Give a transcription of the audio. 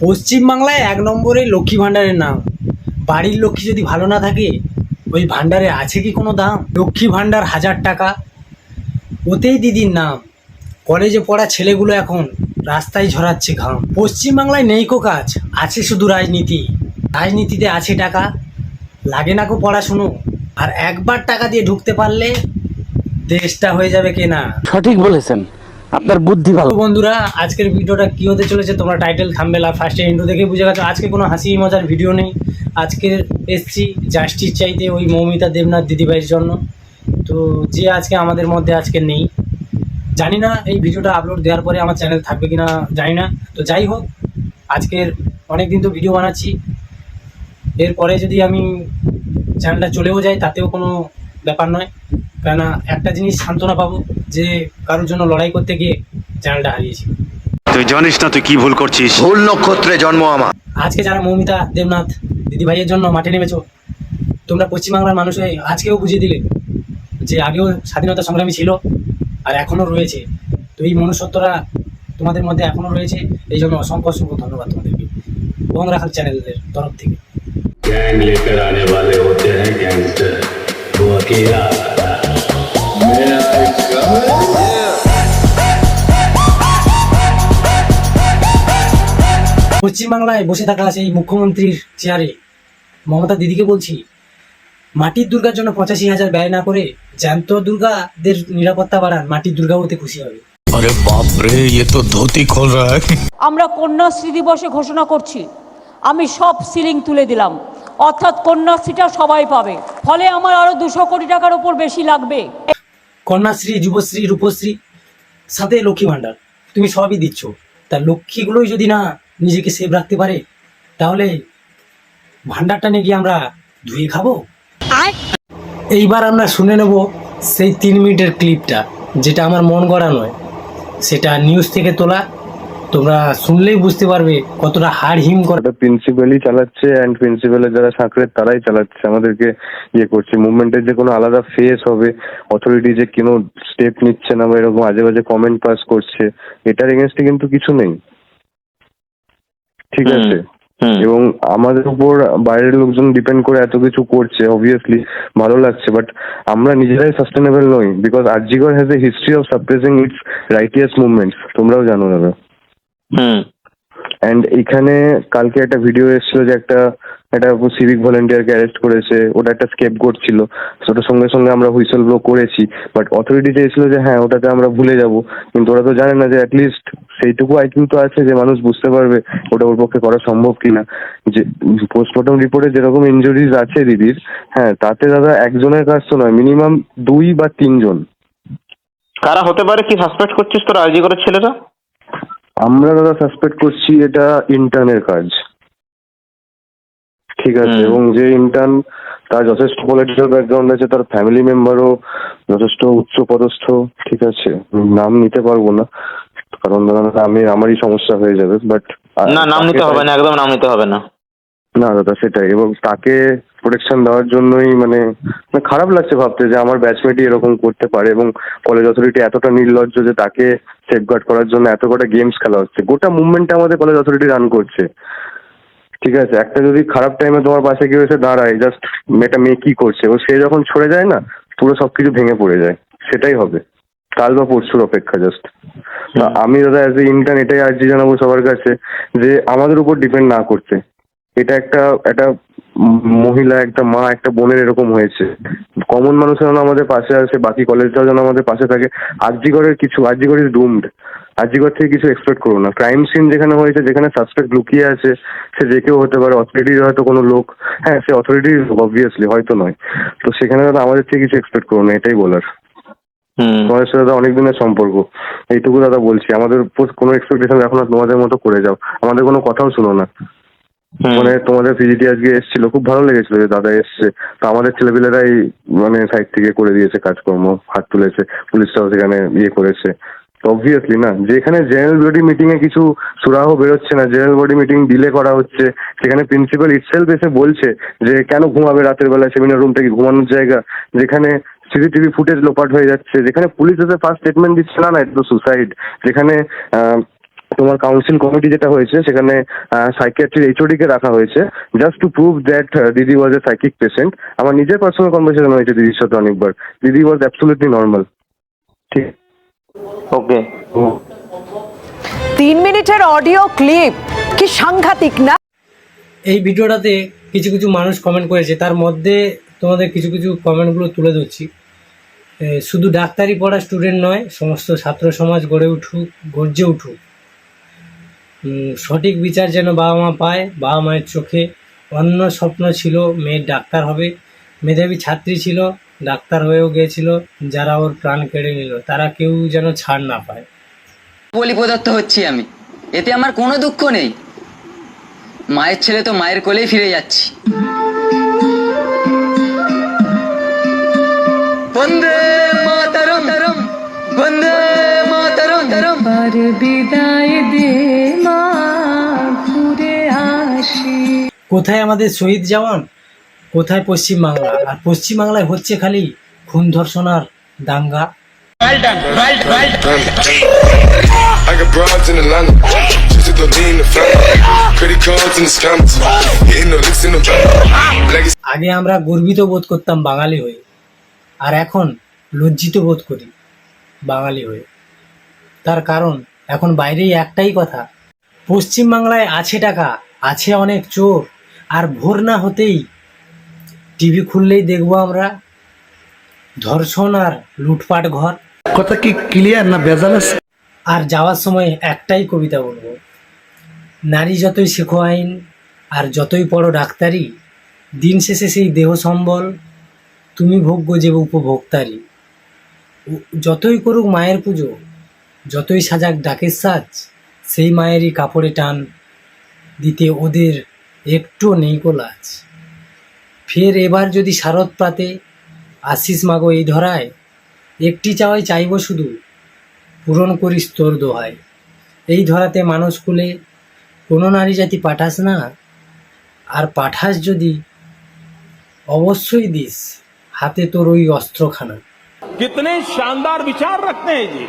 পশ্চিমবাংলায় এক নম্বরে লক্ষ্মী ভাণ্ডারের নাম। বাড়ির লক্ষ্মী যদি ভালো না থাকে, ওই ভাণ্ডারে আছে কি কোনো দাম? লক্ষ্মী ভাণ্ডার হাজার টাকা। ওতেই দিদির নাম। কলেজে পড়া ছেলেগুলো এখন রাস্তায় ঝরাচ্ছে ঘাম। পশ্চিমবাংলায় নেই কো কাজ, আছে শুধু রাজনীতি। রাজনীতিতে আছে টাকা। লাগে না কো পড়াশুনো। আর একবার টাকা দিয়ে ঢুকতে পারলে দেশটা হয়ে যাবে কেনা। সঠিক বলেছেন। আপনার বুদ্ধি ভালো। বন্ধুরা, আজকের ভিডিওটা কি হতে চলেছে তোমরা টাইটেল থাম্বেল ফার্স্টে ইন্ট্রো দেখে বুঝে গেছো। আজকে কোনো হাসি মজার ভিডিও নেই। আজকের এসছি জাস্টিস চাইতে ওই মৌমিতা দেবনাথ দিদিভাইয়ের জন্য। তো যে আজকে আমাদের মধ্যে আজকে নেই। জানি না এই ভিডিওটা আপলোড দেওয়ার পরে আমার চ্যানেল থাকবে কিনা, জানি না। তো যাই হোক, আজকের অনেক দিন তো ভিডিও বানাচ্ছি। এরপরে যদি আমি চ্যানেলটা চলেও যাই, তাতেও কোনো ব্যাপার নয়। কেননা একটা জিনিস সান্ত্বনা পাবো যে কারোর জন্য লড়াই করতে গিয়ে চ্যানেলটা হারিয়েছি তুই জানিস না তুই কি ভুল করছিস ভুল নক্ষত্রে জন্ম আমার আজকে যারা মৌমিতা দেবনাথ দিদি ভাইয়ের জন্য মাঠে নেমেছো তোমরা পশ্চিমবাংলার মানুষ হয়ে আজকেও বুঝিয়ে দিলে যে আগেও স্বাধীনতা সংগ্রামী ছিল আর এখনও রয়েছে তো এই মনুষ্যত্বরা তোমাদের মধ্যে এখনও রয়েছে এই জন্য অসংখ্য অসংখ্য ধন্যবাদ তোমাদেরকে এবং রাখাল চ্যানেলের তরফ থেকে गैंग लेकर आने वाले होते हैं गैंगस्टर वो अकेला পশ্চিমবাংলায় বসে থাকা সেই মুখ্যমন্ত্রীর চেয়ারে মমতা দিদিকে বলছি মাটির দুর্গার জন্য পঁচাশি হাজার ব্যয় না করে জ্যান্ত দুর্গাদের নিরাপত্তা বাড়ান মাটির দুর্গা হতে খুশি হবে। আরে বাপ রে। আমরা কন্যাশ্রী দিবসে ঘোষণা করছি আমি সব সিলিং তুলে দিলাম অর্থাৎ কন্যাশ্রীটা সবাই পাবে ফলে আমার আরও দুশো কোটি টাকার উপর বেশি লাগবে। কন্যাশ্রী যুবশ্রী রূপশ্রী সাথে লক্ষ্মী ভাণ্ডার তুমি সবই দিচ্ছ তা লক্ষ্মীগুলোই যদি না নিজেকে সেভ রাখতে পারে তাহলে ভাণ্ডারটা নিয়ে গিয়ে আমরা ধুয়ে খাব? এইবার আমরা শুনে নেব সেই তিন মিনিটের ক্লিপটা যেটা আমার মন গড়া নয়। সেটা নিউজ থেকে তোলা। তোমরা শুনলেই বুঝতে পারবে কতটা হাড় হিম করে। প্রিন্সিপালই চালাচ্ছে অ্যান্ড প্রিন্সিপালের যারা সাঁকড়ের তারাই চালাচ্ছে। আমাদেরকে ইয়ে করছে। মুভমেন্টের যে কোনো আলাদা ফেস হবে অথরিটি যে কোনো স্টেপ নিচ্ছে না বা এরকম আজে বাজে কমেন্ট পাস করছে এটার এগেনস্টে কিন্তু কিছু নেই। ঠিক আছে? এবং আমাদের উপর বাইরের লোকজন ডিপেন্ড করে এত কিছু করছে অবভিয়াসলি ভালো লাগছে বাট আমরা নিজেরাই সাস্টেনেবল নই because RG Kar has a history of suppressing its righteous movements তোমরাও জানো দাদা। অ্যান্ড এখানে কালকে একটা ভিডিও এসেছিল যে একটা একটা সিভিক ভলেন্টিয়ারকে অ্যারেস্ট করেছে। ওটা একটা স্কেপ গোট ছিল ওটার সঙ্গে সঙ্গে আমরা হুইসেল ব্লো করেছি বাট অথরিটি চেয়েছিল যে হ্যাঁ ওটাতে আমরা ভুলে যাব। কিন্তু ওরা তো জানে না যে অ্যাটলিস্ট সেইটুকু আইকিউ তো আছে যে মানুষ বুঝতে পারবে ওটা ওর পক্ষে করা সম্ভব কিনা। যে পোস্টমর্টম রিপোর্টে যেরকম ইনজুরিজ আছে দিদির হ্যাঁ তাতে দাদা একজনের কাজ তো নয় মিনিমাম দুই বা তিনজন। কারা হতে পারে কি সাসপেক্ট করছিস তোর আরজি করার ছেলেরা? আমরা দাদা সাসপেক্ট করছি এটা ইন্টার্নের কাজ। ঠিক আছে এবং যে ইন্টার্ন তার যথেষ্ট পলিটিক্যাল ব্যাকগ্রাউন্ড আছে তার ফ্যামিলি মেম্বারও যথেষ্ট উচ্চ পদস্থ ঠিক আছে। নাম নিতে পারব না কারণ দাদা আমি আমারই সমস্যা হয়ে যাবে বাট না নাম নিতে হবে না একদম নাম নিতে হবে না। না দাদা সেটাই এবং তাকে প্রোটেকশন দেওয়ার জন্যই মানে মানে খারাপ লাগছে ভাবতে যে আমার ব্যাচমেটই এরকম করতে পারে এবং কলেজ অথরিটি এতটা নির্লজ্জ যে তাকে সেফগার্ড করার জন্য এত কটা গেমস খেলা হচ্ছে। গোটা মুভমেন্টটা আমাদের কলেজ অথরিটি রান করছে। ঠিক আছে একটা যদি খারাপ টাইমে তোমার পাশে কেউ এসে দাঁড়ায় জাস্ট মেয়েটা মেয়ে কি করছে? ও সে যখন ছড়ে যায় না পুরো সবকিছু ভেঙে পড়ে যায়। সেটাই হবে। কাল বা পরশুর অপেক্ষা জাস্ট আমি দাদা অ্যাজ এ ইন্টার্ন এটাই আর্জি জানাব সবার কাছে যে আমাদের উপর ডিপেন্ড না করতে। এটা একটা একটা মহিলা একটা মা একটা বোনের এরকম হয়েছে। কমন মানুষের যেন আমাদের পাশে আসে বাকি কলেজটাও যেন আমাদের পাশে থাকে আরজিগড়ের কিছু আরজিগড় ইজ ডুমড আরজিগড় থেকে কিছু এক্সপেক্ট করো না। ক্রাইম সিন যেখানে হয়েছে যেখানে সাসপেক্ট লুকিয়ে আছে সে যে কেউ হতে পারে অথরিটির হয়তো কোনো লোক। হ্যাঁ সে অথরিটির অবভিয়াসলি হয়তো নয়। তো সেখানে দাদা আমাদের থেকে কিছু এক্সপেক্ট করো না এটাই বলার। তোমাদের সাথে দাদা অনেক দিনের সম্পর্ক। এইটুকু দাদা বলছি। আমাদের উপর কোনো এক্সপেকটেশন রাখো না তোমাদের মতো করে যাও। আমাদের কোনো কথাও শুনো না। মানে তোমাদের পিজিটি আজকে এসেছিল, খুব ভালো লেগেছিল যে দাদা এসছে। তো আমাদের ছেলেপিলেরাই মানে সাইড থেকে করে দিয়েছে কাজকর্ম, হাত তুলেছে পুলিশটাও সেখানে ইয়ে করেছে। অবভিয়াসলি না, যেখানে জেনারেল বডি মিটিং এ কিছু সুরাহ বেরোচ্ছে না জেনারেল বডি মিটিং ডিলে করা হচ্ছে, সেখানে প্রিন্সিপাল ইটসেলফ এসে বলছে যে কেন ঘুমাবে রাতের বেলা সেমিনার রুম থেকে ঘুমানোর জায়গা, যেখানে সিসিটিভি ফুটেজ লোপাট হয়ে যাচ্ছে, যেখানে পুলিশ এসে ফার্স্ট স্টেটমেন্ট দিচ্ছে, না না এটা তো সুসাইড যেখানে তোমার কাউন্সিল কমিটি যেটা হয়েছে সেখানে সাইকিয়াট্রির এইচওডি কে রাখা হয়েছে জাস্ট টু প্রুভ দ্যাট দিদি ওয়াজ এ সাইকিক পেশেন্ট আমার নিজের পার্সোনাল কনভারসেশন হয়েছে দিদির সাথে অনেকবার। দিদি ওয়াজ অ্যাবসোলিউটলি নর্মাল ঠিক? ওকে তিন মিনিটের অডিও ক্লিপ কি সাংঘাতিক না? এই ভিডিওটাতে কিছু কিছু মানুষ কমেন্ট করেছে। তার মধ্যে তোমাদের কিছু কিছু কমেন্টগুলো তুলে ধরছি। শুধু ডাক্তারি পড়া স্টুডেন্ট নয় সমস্ত ছাত্র সমাজ গড়ে উঠুক গর্জে উঠুক। সঠিক বিচার যেন বাবা মা পায় বাবা মায়ের চোখে। অন্য স্বপ্ন ছিল মেয়ের ডাক্তার হবে। মেধাবী ছাত্রী ছিল ডাক্তার হয়েও গিয়েছিল যারা ওর প্রাণ কেড়ে নিল তারা কেউ যেন ছাড় না পায়। বলি প্রদত্ত হচ্ছি আমি। এতে আমার কোনো দুঃখ নেই। মায়ের ছেলে তো মায়ের কোলেই ফিরে যাচ্ছি। বন্দে মাতরম। বন্দে মাতরম। কোথায় আমাদের শহীদ জওয়ান? কোথায় পশ্চিম বাংলা আর পশ্চিম বাংলায় হচ্ছে খালি খুন ধর্ষণ আর দাঙ্গা. আগে আমরা গর্বিত বোধ করতাম বাঙালি হয়ে আর এখন লজ্জিত বোধ করি বাঙালি হয়ে। তার কারণ এখন বাইরেই একটাই কথা পশ্চিম বাংলায় আছে টাকা আছে অনেক চোর। আর ভোর না হতেই টিভি খুললেই দেখব আমরা ধর্ষণ আর লুটপাট ঘর। কথা কি ক্লিয়ার না আছে? আর যাওয়ার সময় একটাই কবিতা বলব নারী যতই শেখো আইন আর যতই পড়ো ডাক্তারি দিন শেষে সেই দেহ সম্বল তুমি ভোগ্য যে উপভোক্তারি যতই করুক মায়ের পুজো যতই সাজাক ডাকের সাজ সেই মায়েরই কাপড়ে টান দিতে ওদের একটু নেই কো লাজ ফের এবার যদি শারদ প্রাতে আশিস মাগো এই ধরায় একটি চাওয়াই চাইবো শুধু পূরণ করিস তোর দোহাই এই ধরাতে মানুষ কুলে কোনো নারী জাতি পাঠাস না আর পাঠাস যদি অবশ্যই দিস হাতে তোর ওই অস্ত্রখানা कितने शानदार विचार रखते हैं जी